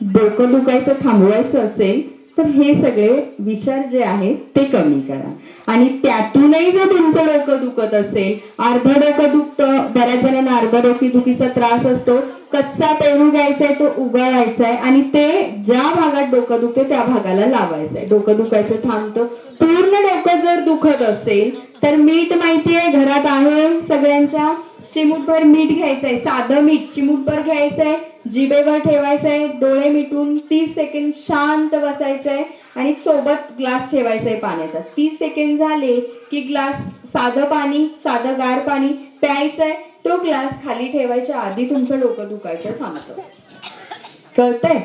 डोकं दुखायचं थांबवायचं असेल तर हे सगळे विचार जे आहेत ते कमी करा. आणि त्यातूनही जर तुमचं डोकं दुखत असेल अर्ध डोकं दुखतं बऱ्याच जणांना अर्ध डोकी दुखीचा त्रास असतो कच्चा पेरू घ्यायचा आहे तो उगाळायचा आहे आणि ते ज्या भागात डोकं दुखते त्या भागाला लावायचं आहे डोकं दुखायचं थांबतं. पूर्ण डोकं जर दुखत असेल तर मीठ माहिती आहे घरात आहे सगळ्यांच्या? चिमूटभर मीठ घ्यायचंय साधं मीठ चिमूटभर घ्यायचंय जिबेवर ठेवायचंय डोळे मिटून तीस सेकंड शांत बसायचंय आणि सोबत ग्लास ठेवायचा आहे पाण्याचा. तीस सेकंड झाले की ग्लास साधं पाणी साधं गार पाणी प्यायचंय तो ग्लास खाली ठेवायच्या आधी तुमचं डोकं दुखायचं सांगतं. कळतंय?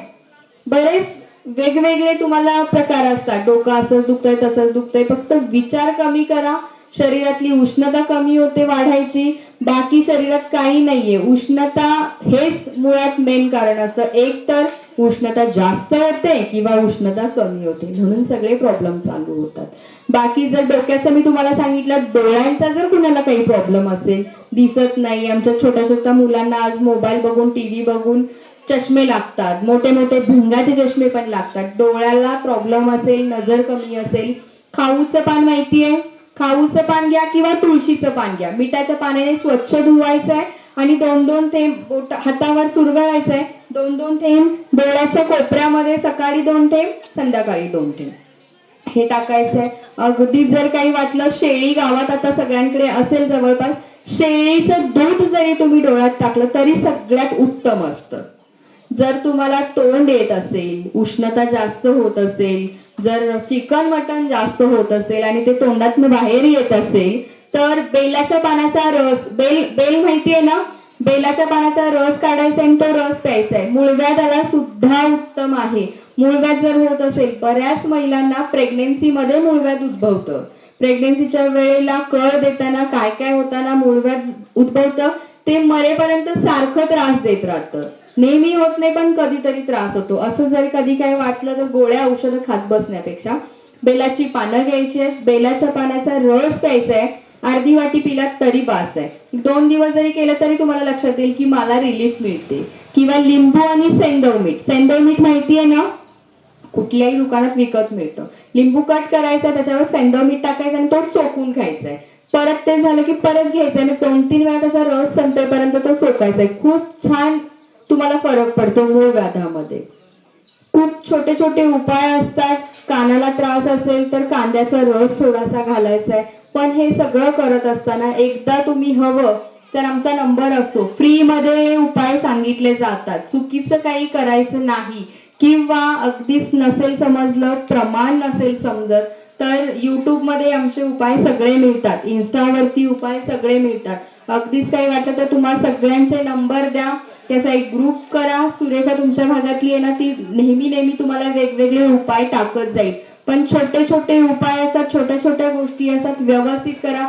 बरेच वेगवेगळे तुम्हाला प्रकार असतात. डोकं असंच दुखतंय तसंच दुखतंय. फक्त विचार कमी करा. शरीरातली उष्णता कमी होते वाढायची. बाकी शरीरात काही नाहीये. उष्णता हेच मुळात मेन कारण असतं. एक तर उष्णता जास्त होते किंवा उष्णता कमी होते. म्हणून सगळे प्रॉब्लेम चालू होतात. बाकी जर डोक्याचं मी तुम्हाला सांगितलं डोळ्यांचा जर कुणाला काही प्रॉब्लेम असेल दिसत नाही. आमच्या छोट्या छोट्या मुलांना आज मोबाईल बघून टीव्ही बघून चष्मे लागतात. मोठे मोठे भिंगाचे चष्मे पण लागतात. डोळ्याला प्रॉब्लेम असेल नजर कमी असेल खाऊचं पान माहिती आहे खाऊचं पान घ्या किंवा तुळशीचं पान घ्या. मिठाच्या पाण्याने स्वच्छ धुवायचं आहे आणि दोन दोन थेंब बोट हातावर चुरगळायचं आहे दोन दोन थेंब डोळ्याच्या कोपऱ्यामध्ये सकाळी दोन थेंब संध्याकाळी दोन थेंब. हे टाकायचंय. अगदी जर काही वाटलं शेळी गावात आता सगळ्यांकडे असेल जवळपास शेळीचं दूध जरी तुम्ही डोळ्यात टाकलं तरी सगळ्यात उत्तम असतं. जर तुम्हाला तोंड येत असेल उष्णता जास्त होत असेल जर चिकन मटन जास्त होत असेल आणि ते तोंडातनं बाहेर येत असेल तर बेलाच्या पानाचा रस बेल बेल माहितीये ना? बेलाच्या पानाचा रस काढायचा आणि तो रस प्यायचा आहे. मुळव्याधाला सुद्धा उत्तम आहे. मुळव्याध जर होत असेल बऱ्याच महिलांना प्रेग्नेन्सीमध्ये मुळव्याध उद्भवतं. प्रेग्नेन्सीच्या वेळेला कळ देताना काय काय होताना मुळव्याध उद्भवतं? ते मरेपर्यंत सारखं त्रास देत राहतं. नेहमी होत नाही पण कधीतरी त्रास होतो. असं जर कधी काय वाटलं तर गोळ्या औषधं खात बसण्यापेक्षा बेलाची पानं घ्यायची आहेत. बेलाच्या पानाचा रस प्यायचा आहे. अर्धी वाटी पिलात तरी बास आहे. दोन दिवस जरी केलं तरी तुम्हाला लक्षात येईल की मला रिलीफ मिळते. किंवा लिंबू आणि सेंदव मीठ. सेंदव मीठ माहिती आहे ना? कुठल्याही दुकानात विकत मिळतं. लिंबू कट करायचा त्याच्यावर सेंदव मीठ टाकायचं आणि तो चोकून खायचा आहे. परत ते झालं की परत घ्यायचं आणि दोन तीन वेळा त्याचा रस संपेपर्यंत तो चोकायचा आहे. खूप छान तुम्हाला फरक पडतो मूळ व्याधामध्ये. खूप छोटे छोटे उपाय असतात. कानाला त्रास असेल तर कांद्याचा रस थोडासा घालायचा आहे. पण हे सगळं करत असताना एकदा तुम्ही हवं तर आमचा नंबर असतो. फ्री मध्ये हे उपाय सांगितले जातात. चुकीचं काही करायचं नाही. किंवा अगदीच नसेल समजलं प्रमाण नसेल समजत तर यूट्यूबमध्ये आमचे उपाय सगळे मिळतात. इन्स्टावरती उपाय सगळे मिळतात. अगदीच काही वाटलं तर तुम्हाला सगळ्यांचे नंबर द्या. त्याचा एक ग्रुप करा. सुरेखा तुमच्या भागातली आहे ना ती नेहमी नेहमी तुम्हाला वेगवेगळे उपाय टाकत जाईल. पण छोटे छोटे उपाय असतात छोट्या छोट्या गोष्टी असतात व्यवस्थित करा.